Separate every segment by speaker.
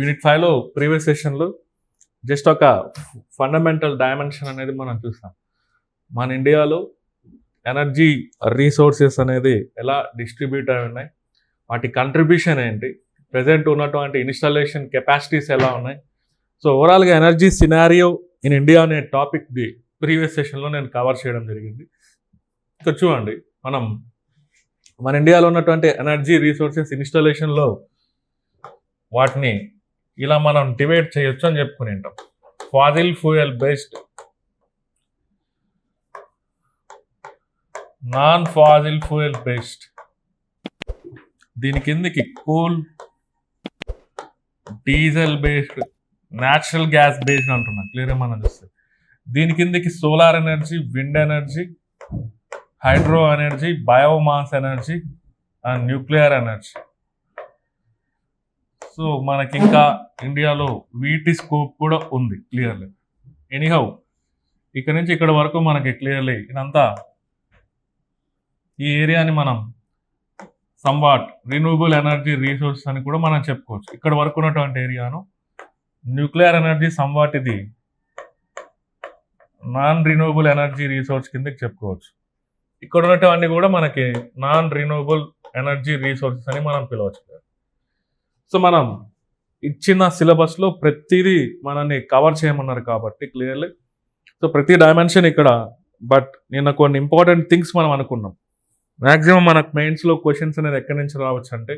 Speaker 1: Unit ఫైవ్లో previous సెషన్లో just ఒక ఫండమెంటల్ డైమెన్షన్ అనేది మనం చూసాం మన ఇండియాలో ఎనర్జీ రీసోర్సెస్ అనేది ఎలా డిస్ట్రిబ్యూట్ అయి ఉన్నాయి? వాటి కంట్రిబ్యూషన్ ఏంటి? ప్రజెంట్ ఉన్నటువంటి ఇన్స్టాలేషన్ కెపాసిటీస్ ఎలా ఉన్నాయి? సో ఓవరాల్గా ఎనర్జీ సినారియో ఇన్ ఇండియా అనే టాపిక్ది ప్రీవియస్ సెషన్లో నేను కవర్ చేయడం జరిగింది. ఇక్కడ చూడండి మనం మన ఇండియాలో ఉన్నటువంటి ఎనర్జీ రీసోర్సెస్ ఇన్స్టాలేషన్లో వాటిని ఇలా మనం డివైడ్ చేయొచ్చు అని చెప్పుకుని ఉంటాం. Fossil fuel based non fossil fuel based దీని కిందకి coal diesel based natural gas based అంటున్నాం. క్లియర్గా మనం చూస్తే. దీని కిందకి solar energy wind energy hydro energy biomass energy and nuclear energy so మనకి ఇంకా ఇండియాలో వీటి స్కోప్ కూడా ఉంది క్లియర్లీ. ఎనీహౌ ఇక్కడ నుంచి ఇక్కడ వరకు మనకి క్లియర్లీ ఇదంతా ఈ ఏరియాని మనం సంవాట్ రిన్యూవబుల్ ఎనర్జీ రీసోర్స్ అని కూడా మనం చెప్పుకోవచ్చు. ఇక్కడ వరకు ఉన్నటువంటి ఏరియాను న్యూక్లియర్ ఎనర్జీ సంవాట్ ఇది నాన్ రిన్యూబుల్ ఎనర్జీ రీసోర్స్ కిందకి చెప్పుకోవచ్చు. ఇక్కడ ఉన్నటువంటి కూడా మనకి నాన్ రిన్యూవబుల్ ఎనర్జీ రీసోర్సెస్ అని మనం పిలవచ్చు. సో మనం ఇచ్చిన సిలబస్లో ప్రతిదీ మనల్ని కవర్ చేయమన్నారు కాబట్టి క్లియర్లీ. సో ప్రతి డైమెన్షన్ ఇక్కడ బట్ నిన్న కొన్ని ఇంపార్టెంట్ థింగ్స్ మనం అనుకున్నాం. మ్యాక్సిమం మనకు మెయిన్స్లో క్వశ్చన్స్ అనేది ఎక్కడి నుంచి రావచ్చు అంటే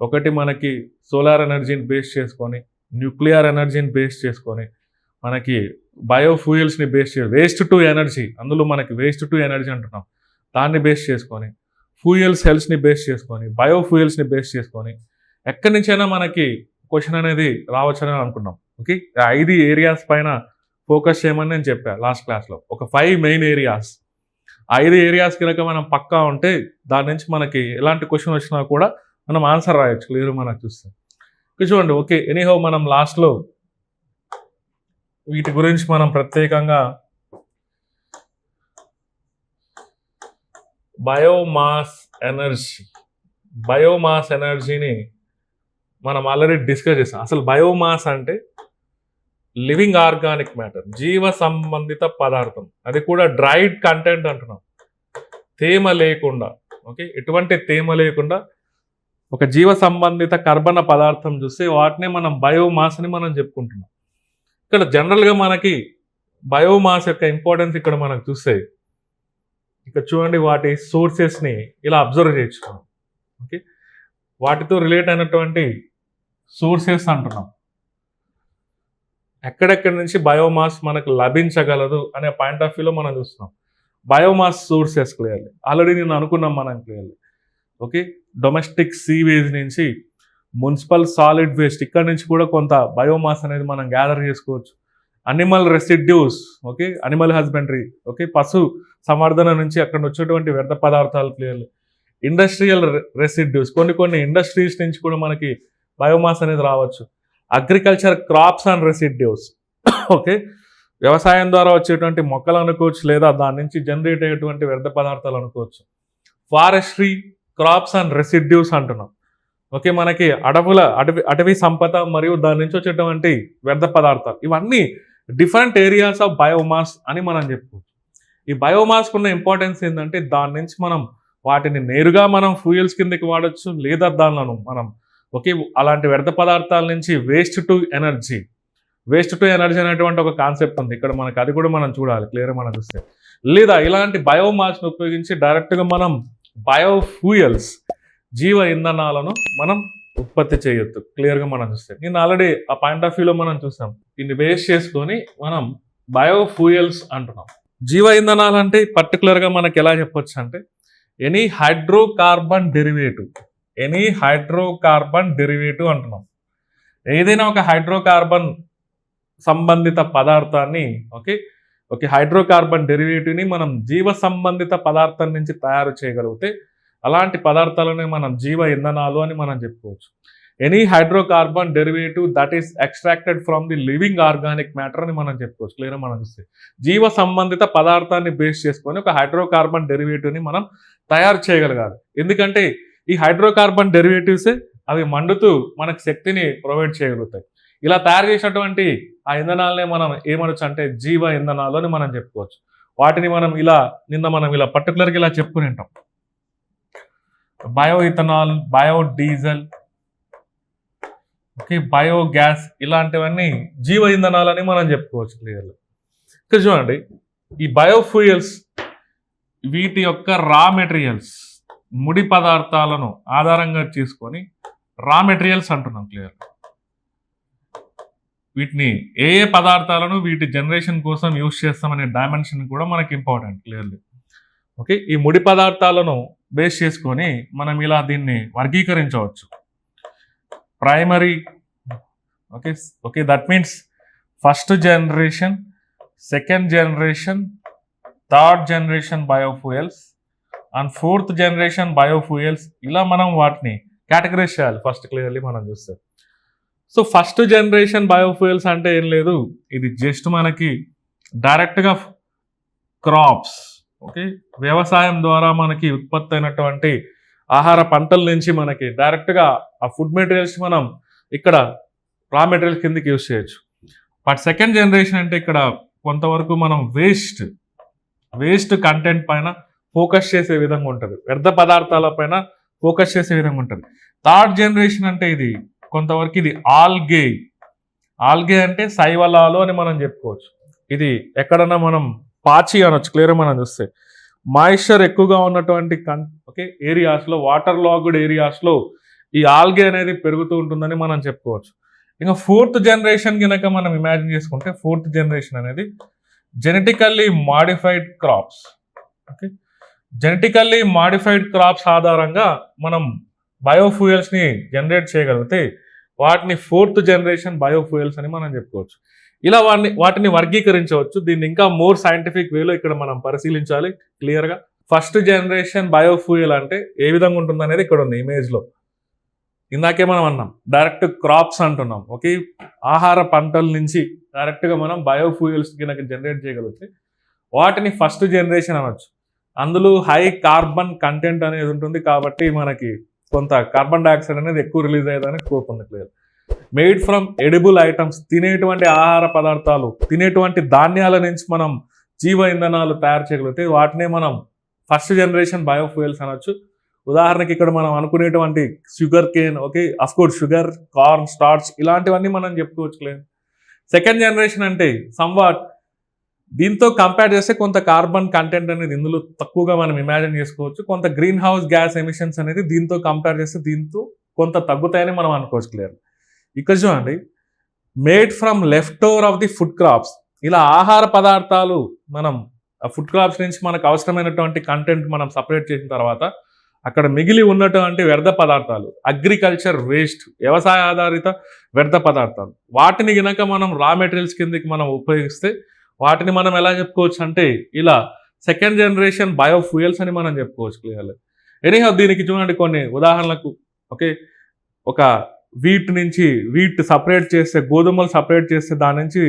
Speaker 1: ఒకటి మనకి సోలార్ ఎనర్జీని బేస్ చేసుకొని న్యూక్లియర్ ఎనర్జీని బేస్ చేసుకొని మనకి బయోఫ్యూయల్స్ని బేస్ చే వేస్ట్ టు ఎనర్జీ అందులో మనకి వేస్ట్ టు ఎనర్జీ అంటున్నాం. దాన్ని బేస్ చేసుకొని ఫ్యూయల్ సెల్స్ని బేస్ చేసుకొని బయోఫ్యూయల్స్ని బేస్ చేసుకొని ఎక్కడి నుంచైనా మనకి క్వశ్చన్ అనేది రావచ్చని అనుకున్నాం. ఓకే? ఐదు ఏరియాస్ పైన ఫోకస్ చేయమని నేను చెప్పాను లాస్ట్ క్లాస్లో ఒక ఫైవ్ మెయిన్ ఏరియాస్ ఐదు ఏరియాస్ కనుక మనం పక్కా ఉంటే దాని నుంచి మనకి ఎలాంటి క్వశ్చన్ వచ్చినా కూడా మనం ఆన్సర్ రాయొచ్చు క్లియర్ మనకు చూస్తే. చూడండి ఓకే ఎనీహో మనం లాస్ట్లో వీటి గురించి మనం ప్రత్యేకంగా బయోమాస్ ఎనర్జీ బయోమాస్ ఎనర్జీని మనం ఆల్రెడీ డిస్కస్ చేసాం. అసలు బయోమాస్ అంటే లివింగ్ ఆర్గానిక్ మ్యాటర్ జీవ సంబంధిత పదార్థం. అది కూడా డ్రైడ్ కంటెంట్ అంటున్నాం. తేమ లేకుండా ఓకే ఎటువంటి తేమ లేకుండా ఒక జీవ సంబంధిత కర్బన పదార్థం చూస్తే వాటినే మనం బయోమాస్ అని మనం చెప్పుకుంటున్నాం. ఇక్కడ జనరల్గా మనకి బయోమాస్ యొక్క ఇంపార్టెన్స్ ఇక్కడ మనకు చూస్తే ఇక్కడ చూడండి వాటి సోర్సెస్ని ఇలా అబ్జర్వ్ చేయించుకున్నాం. ఓకే వాటితో రిలేట్ అయినటువంటి సోర్సెస్ అంటున్నాం. ఎక్కడెక్కడి నుంచి బయోమాస్ మనకు లభించగలదు అనే పాయింట్ ఆఫ్ వ్యూలో మనం చూస్తున్నాం. బయోమాస్ సోర్సెస్ క్లియర్లీ ఆల్రెడీ నేను అనుకున్నాం మనం క్లియర్లీ ఓకే? డొమెస్టిక్ సీవేజ్ నుంచి మున్సిపల్ సాలిడ్ వేస్ట్ ఇక్కడ నుంచి కూడా కొంత బయోమాస్ అనేది మనం గ్యాదర్ చేసుకోవచ్చు. Animal residues okay? Animal husbandry okay? పశు సంవర్ధన నుంచి అక్కడ వచ్చేటువంటి వ్యర్థ పదార్థాలు క్లియర్లీ ఇండస్ట్రియల్ రెసిడ్యూస్ కొన్ని కొన్ని ఇండస్ట్రీస్ నుంచి కూడా మనకి బయోమాస్ అనేది రావచ్చు. Agriculture crops and residues okay వ్యవసాయం ద్వారా వచ్చేటువంటి మొక్కలు అనుకోవచ్చు లేదా దాని నుంచి జనరేట్ అయ్యేటువంటి వ్యర్థ పదార్థాలు అనుకోవచ్చు. ఫారెస్ట్రీ క్రాప్స్ అండ్ రెసిడ్యూస్ అంటున్నాం. ఓకే మనకి అడవుల అటవీ అటవీ సంపద మరియు దాని నుంచి వచ్చేటువంటి వ్యర్థ పదార్థాలు. ఇవన్నీ డిఫరెంట్ ఏరియాస్ ఆఫ్ బయోమాస్ అని మనం చెప్పుకోవచ్చు. ఈ బయోమాస్కు ఉన్న ఇంపార్టెన్స్ ఏంటంటే దాని నుంచి మనం వాటిని నేరుగా మనం ఫ్యూయల్స్ కిందకి వాడచ్చు లేదా దానిలను మనం ఓకే అలాంటి వ్యర్థ పదార్థాల నుంచి waste to energy waste to energy అనేటువంటి ఒక కాన్సెప్ట్ ఉంది. ఇక్కడ మనకు అది కూడా మనం చూడాలి క్లియర్ మనం చూస్తే. లేదా ఇలాంటి బయోమాస్ని ఉపయోగించి డైరెక్ట్గా మనం బయోఫ్యూయల్స్ జీవ ఇంధనాలను మనం ఉత్పత్తి చేయొద్దు క్లియర్గా మనం చూస్తే. నేను ఆల్రెడీ ఆ పాయింట్ ఆఫ్ వ్యూలో మనం చూసాం. దీన్ని బేస్ చేసుకొని మనం బయోఫ్యూయల్స్ అంటున్నాం. జీవ ఇంధనాలు అంటే పర్టికులర్గా మనకి ఎలా చెప్పొచ్చు అంటే any hydrocarbon derivative any hydrocarbon derivative అంటున్నాం. ఏదైనా ఒక హైడ్రోకార్బన్ సంబంధిత పదార్థాన్ని ఓకే? ఓకే హైడ్రోకార్బన్ డెరివేటివ్ని మనం జీవ సంబంధిత పదార్థం నుంచి తయారు చేయగలిగితే అలాంటి పదార్థాలని మనం జీవ ఇంధనాలు అని మనం చెప్పుకోవచ్చు. Any hydrocarbon derivative that is extracted from the living organic matter అని మనం చెప్పుకోవచ్చు. క్లియర్ మనం చూస్తే జీవ సంబంధిత పదార్థాన్ని బేస్ చేసుకొని ఒక హైడ్రోకార్బన్ డెరివేటివ్ని మనం తయారు చేయగలగాలి. ఎందుకంటే ఈ హైడ్రోకార్బన్ డెరివేటివ్సే అవి మండుతూ మనకు శక్తిని ప్రొవైడ్ చేయగలుగుతాయి. ఇలా తయారు చేసినటువంటి ఆ ఇంధనాలనే మనం ఏమనొచ్చు అంటే జీవ ఇంధనాలు అని మనం చెప్పుకోవచ్చు. వాటిని మనం ఇలా నిన్న మనం ఇలా పర్టికులర్గా ఇలా చెప్పుకుని ఉంటాం. Bio ethanol bio diesel okay biogas ఇలాంటివన్నీ జీవ ఇంధనాలని మనం చెప్పుకోవచ్చు క్లియర్గా. ఇక్కడ చూడండి ఈ బయోఫ్యూయల్స్ వీటి యొక్క రా మెటీరియల్స్. ముడి పదార్థాలను ఆధారంగా చేసుకొని రా మెటీరియల్స్ అంటున్నాం క్లియర్ వీటిని ఏ ఏ పదార్థాలను వీటి జనరేషన్ కోసం యూజ్ చేస్తామనే డైమెన్షన్ కూడా మనకి ఇంపార్టెంట్ క్లియర్లీ ఓకే ఈ ముడి పదార్థాలను బేస్ చేసుకొని మనం ఇలా దీన్ని వర్గీకరించవచ్చు. Primary okay okay that means first generation second generation third generation biofuels and fourth generation biofuels ఇలా మనం వాటిని కేటగరైజ్ చేయాలి. ఫస్ట్ క్లియర్లీ మనం చూస్తే. సో ఫస్ట్ జనరేషన్ బయోఫ్యూయల్స్ అంటే ఏం లేదు. ఇది జస్ట్ మనకి డైరెక్ట్గా క్రాప్స్ ఓకే? వ్యవసాయం ద్వారా మనకి ఉత్పత్తి అయినటువంటి ఆహార పంటల నుంచి మనకి డైరెక్ట్గా ఆ ఫుడ్ మెటీరియల్స్ మనం ఇక్కడ రా మెటీరియల్ కిందకి యూజ్ చేయొచ్చు. బట్ సెకండ్ జనరేషన్ అంటే ఇక్కడ కొంతవరకు మనం వేస్ట్ వేస్ట్ కంటెంట్ పైన ఫోకస్ చేసే విధంగా ఉంటుంది. వ్యర్థ పదార్థాల పైన ఫోకస్ చేసే విధంగా ఉంటుంది. థర్డ్ జనరేషన్ అంటే ఇది. కొంతవరకు ఇది ఆల్గే. ఆల్గే అంటే శైవలాలు అని మనం చెప్పుకోవచ్చు. ఇది ఎక్కడన్నా మనం పాచి అనొచ్చు క్లియర్ మనం చూస్తే. మాయిశ్చర్ ఎక్కువగా ఉన్నటువంటి కన్ ఓకే ఏరియాస్లో వాటర్ లాగ్డ్ ఏరియాస్లో ఈ ఆల్గే అనేది పెరుగుతూ ఉంటుందని మనం చెప్పుకోవచ్చు. ఇంకా ఫోర్త్ జనరేషన్ కనుక మనం ఇమాజిన్ చేసుకుంటే ఫోర్త్ జనరేషన్ అనేది genetically modified crops. Okay genetically modified crops ఆధారంగా మనం బయోఫ్యూయల్స్ని జనరేట్ చేయగలిగితే వాటిని ఫోర్త్ జనరేషన్ బయోఫ్యూయల్స్ అని మనం చెప్పుకోవచ్చు. ఇలా వాటిని వాటిని వర్గీకరించవచ్చు. దీన్ని ఇంకా మోర్ సైంటిఫిక్ వేలో ఇక్కడ మనం పరిశీలించాలి. క్లియర్గా ఫస్ట్ జనరేషన్ బయోఫ్యూయల్ అంటే ఏ విధంగా ఉంటుంది అనేది ఇక్కడ ఉంది ఇమేజ్లో ఇందాకే మనం అన్నాం డైరెక్ట్ క్రాప్స్ అంటున్నాం. ఓకే? ఆహార పంటల నుంచి డైరెక్ట్గా మనం బయోఫ్యూయల్స్ కనుక జనరేట్ చేయగలిగితే వాటిని ఫస్ట్ జనరేషన్ అనవచ్చు అందులో హై కార్బన్ కంటెంట్ అనేది ఉంటుంది కాబట్టి మనకి కొంత కార్బన్ డైఆక్సైడ్ అనేది ఎక్కువ రిలీజ్ అయ్యేదని స్కోప్ ఉంది clear made from edible items తినేటువంటి ఆహార పదార్థాలు తినేటువంటి ధాన్యాల నుంచి మనం జీవ ఇంధనాలు తయారు చేయగలిగితే వాటినే మనం ఫస్ట్ జనరేషన్ బయోఫ్యూయల్స్ అనొచ్చు. ఉదాహరణకి ఇక్కడ మనం అనుకునేటువంటి sugar cane okay of course sugar corn starch ఇలాంటివన్నీ మనం చెప్పుకోవచ్చు లేదు సెకండ్ జనరేషన్ అంటే సంవాట్ దీంతో కంపేర్ చేస్తే కొంత కార్బన్ కంటెంట్ అనేది ఇందులో తక్కువగా మనం ఇమాజిన్ చేసుకోవచ్చు. కొంత గ్రీన్ హౌస్ గ్యాస్ ఎమిషన్స్ అనేది దీంతో కంపేర్ చేస్తే దీంతో కొంత తగ్గుతాయని మనం అనుకోవచ్చు క్లియర్ ఇక్కడ చూడండి. Made from left over of the food crops ఇలా ఆహార పదార్థాలు మనం ఆ ఫుడ్ క్రాప్స్ నుంచి మనకు అవసరమైనటువంటి కంటెంట్ మనం సపరేట్ చేసిన తర్వాత అక్కడ మిగిలి ఉన్నటువంటి వ్యర్థ పదార్థాలు అగ్రికల్చర్ వేస్ట్ వ్యవసాయ ఆధారిత వ్యర్థ పదార్థాలు వాటిని గినక మనం రా మెటీరియల్స్ కిందకి మనం ఉపయోగిస్తే వాటిని మనం ఎలా చెప్పుకోవచ్చు అంటే ఇలా సెకండ్ జనరేషన్ బయోఫ్యూయల్స్ అని మనం చెప్పుకోవచ్చు క్లియర్లీ ఎనీహౌ దీనికి చూడండి కొన్ని ఉదాహరణలకు ఓకే ఒక వీట్ నుంచి వీట్ సపరేట్ చేస్తే గోధుమలు సపరేట్ చేస్తే దాని నుంచి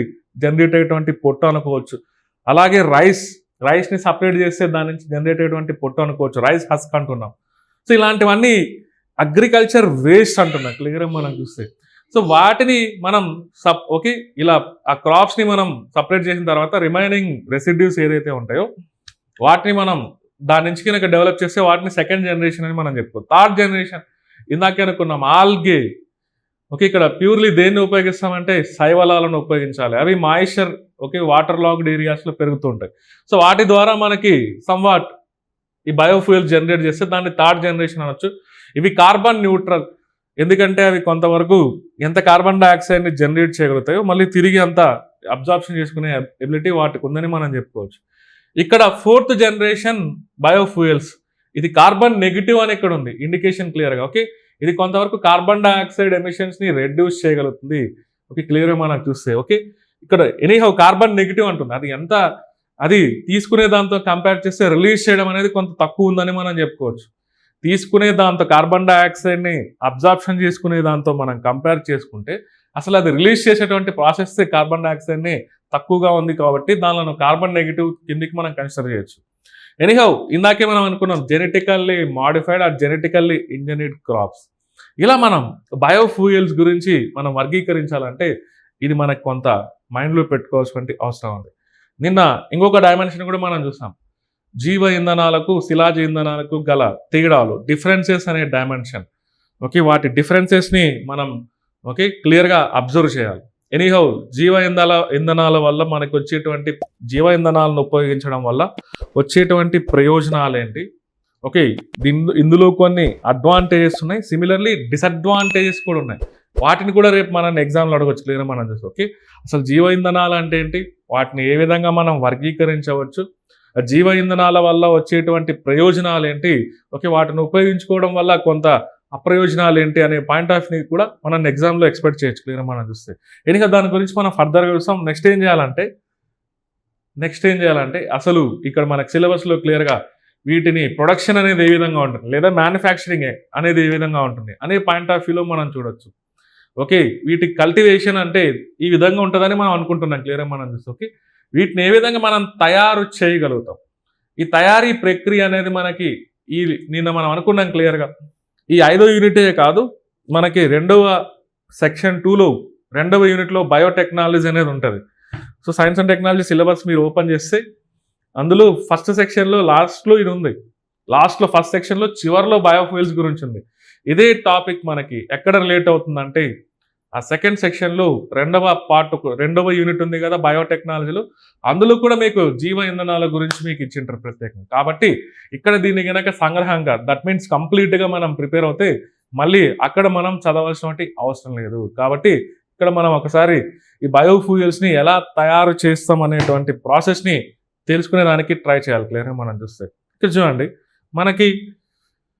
Speaker 1: జనరేట్ అయ్యేటువంటి పొట్టు అనుకోవచ్చు. అలాగే రైస్ రైస్ని సపరేట్ చేస్తే దాని నుంచి జనరేట్ అయ్యేటువంటి పొట్టు అనుకోవచ్చు. రైస్ హస్క్ అంటున్నాం. సో ఇలాంటివన్నీ అగ్రికల్చర్ వేస్ట్ అంటున్నాం క్లియర్గా మనం చూస్తే. సో వాటిని మనం సప్ ఓకే ఇలా ఆ క్రాప్స్ని మనం సపరేట్ చేసిన తర్వాత రిమైనింగ్ రెసిడ్యూస్ ఏదైతే ఉంటాయో వాటిని మనం దాని నుంచి కనుక డెవలప్ చేస్తే వాటిని సెకండ్ జనరేషన్ అని మనం చెప్పుకోవచ్చు. థర్డ్ జనరేషన్ ఇందాకే అనుకున్నాం ఆల్గే ఓకే ఇక్కడ ప్యూర్లీ దేన్ని ఉపయోగిస్తామంటే శైవలాలను ఉపయోగించాలి. అవి మాయిశ్చర్ ఓకే వాటర్ లాక్డ్ ఏరియాస్లో పెరుగుతుంటాయి సో వాటి ద్వారా మనకి సంవాట్ ఈ బయోఫ్యూయల్ జనరేట్ చేస్తే దాన్ని థర్డ్ జనరేషన్ అనొచ్చు. ఇవి కార్బన్ న్యూట్రల్ ఎందుకంటే అవి కొంతవరకు ఎంత కార్బన్ డైఆక్సైడ్ని జనరేట్ చేయగలుగుతాయో మళ్ళీ తిరిగి అంత అబ్జార్ప్షన్ చేసుకునే ఎబిలిటీ వాటికి ఉందని మనం చెప్పుకోవచ్చు. ఇక్కడ ఫోర్త్ జనరేషన్ బయోఫ్యూయల్స్ ఇది కార్బన్ నెగిటివ్ అని ఇక్కడ ఉంది. ఇండికేషన్ క్లియర్గా ఓకే ఇది కొంతవరకు కార్బన్ డైఆక్సైడ్ ఎమిషన్స్ని రెడ్యూస్ చేయగలుగుతుంది. ఓకే క్లియర్గా మనం చూస్తే ఓకే ఇక్కడ ఎనీహౌ కార్బన్ నెగిటివ్ అంటుంది. అది ఎంత అది తీసుకునే దాంతో కంపేర్ చేస్తే రిలీజ్ చేయడం అనేది కొంత తక్కువ ఉందని మనం చెప్పుకోవచ్చు. తీసుకునే దాంతో కార్బన్ డైఆక్సైడ్ని అబ్జార్ప్షన్ చేసుకునే దాంతో మనం కంపేర్ చేసుకుంటే అసలు అది రిలీజ్ చేసేటువంటి ప్రాసెస్ కార్బన్ డైఆక్సైడ్ని తక్కువగా ఉంది కాబట్టి దానిలో కార్బన్ నెగిటివ్ కిందికి మనం కన్సిడర్ చేయొచ్చు. ఎనీహౌ ఇందాకే మనం అనుకున్నాం genetically modified or genetically engineered crops ఇలా మనం బయోఫ్యూయల్స్ గురించి మనం వర్గీకరించాలంటే ఇది మనకు కొంత మైండ్లో పెట్టుకోవాల్సిన అవసరం ఉంది. నిన్న ఇంకొక డైమెన్షన్ కూడా మనం చూసాం. జీవ ఇంధనాలకు శిలాజ ఇంధనాలకు గల తేడాలు డిఫరెన్సెస్ అనే డైమెన్షన్ ఓకే వాటి డిఫరెన్సెస్ని మనం ఓకే క్లియర్గా అబ్జర్వ్ చేయాలి. ఎనీహౌ జీవ ఇంధన ఇంధనాల వల్ల మనకు వచ్చేటువంటి జీవ ఇంధనాలను ఉపయోగించడం వల్ల వచ్చేటువంటి ప్రయోజనాలు ఏంటి? ఓకే ఇందులో కొన్ని అడ్వాంటేజెస్ ఉన్నాయి. సిమిలర్లీ డిసడ్వాంటేజెస్ కూడా ఉన్నాయి. వాటిని కూడా రేపు మనం ఎగ్జామ్లో అడగవచ్చు క్లియర్ మనం చూసి ఓకే అసలు జీవ ఇంధనాలు అంటే ఏంటి? వాటిని ఏ విధంగా మనం వర్గీకరించవచ్చు? జీవ ఇంధనాల వల్ల వచ్చేటువంటి ప్రయోజనాలు ఏంటి ఓకే వాటిని ఉపయోగించుకోవడం వల్ల కొంత అప్రయోజనాలు ఏంటి అనే పాయింట్ ఆఫ్ వ్యూ కూడా మనం ఎగ్జామ్లో ఎక్స్పెక్ట్ చేయొచ్చు. క్లియర్ మనం చూస్తే ఎందుకంటే దాని గురించి మనం ఫర్దర్గా చూస్తాం. నెక్స్ట్ ఏం చేయాలంటే నెక్స్ట్ ఏం చేయాలంటే అసలు ఇక్కడ మనకు సిలబస్లో క్లియర్గా వీటిని ప్రొడక్షన్ అనేది ఏ విధంగా ఉంటుంది? లేదా మ్యానుఫ్యాక్చరింగ్ అనేది ఏ విధంగా ఉంటుంది? అనే పాయింట్ ఆఫ్ వ్యూలో మనం చూడొచ్చు. ఓకే వీటి కల్టివేషన్ అంటే ఈ విధంగా ఉంటుందని మనం అనుకుంటున్నాం. క్లియర్గా మనం చూస్తే ఓకే? వీటిని ఏ విధంగా మనం తయారు చేయగలుగుతాం? ఈ తయారీ ప్రక్రియ అనేది మనకి ఈ నిన్న మనం అనుకున్నాం క్లియర్గా ఈ ఐదో యూనిటే కాదు మనకి రెండవ సెక్షన్ టూలో రెండవ యూనిట్లో బయోటెక్నాలజీ అనేది ఉంటుంది. So science and technology syllabus మీరు ఓపెన్ చేస్తే అందులో ఫస్ట్ సెక్షన్లో లాస్ట్లో ఇది ఉంది. లాస్ట్లో ఫస్ట్ సెక్షన్లో చివరిలో బయోఫ్యూయల్స్ గురించి ఉంది. ఇదే టాపిక్ మనకి ఎక్కడ రిలేట్ అవుతుందంటే ఆ సెకండ్ సెక్షన్లో రెండవ పార్ట్ రెండవ యూనిట్ ఉంది కదా బయోటెక్నాలజీలో. అందులో కూడా మీకు జీవ ఇంధనాల గురించి మీకు ఇచ్చింటారు ప్రత్యేకంగా. కాబట్టి ఇక్కడ దీన్ని కనుక సంగ్రహంగా దట్ మీన్స్ కంప్లీట్గా మనం ప్రిపేర్ అవుతే మళ్ళీ అక్కడ మనం చదవాల్సినటువంటి అవసరం లేదు. కాబట్టి ఇక్కడ మనం ఒకసారి ఈ బయోఫ్యూయల్స్ని ఎలా తయారు చేస్తాం అనేటువంటి ప్రాసెస్ని తెలుసుకునే దానికి ట్రై చేయాలి. క్లియర్గా మనం చూస్తే. ఇక్కడ చూడండి. మనకి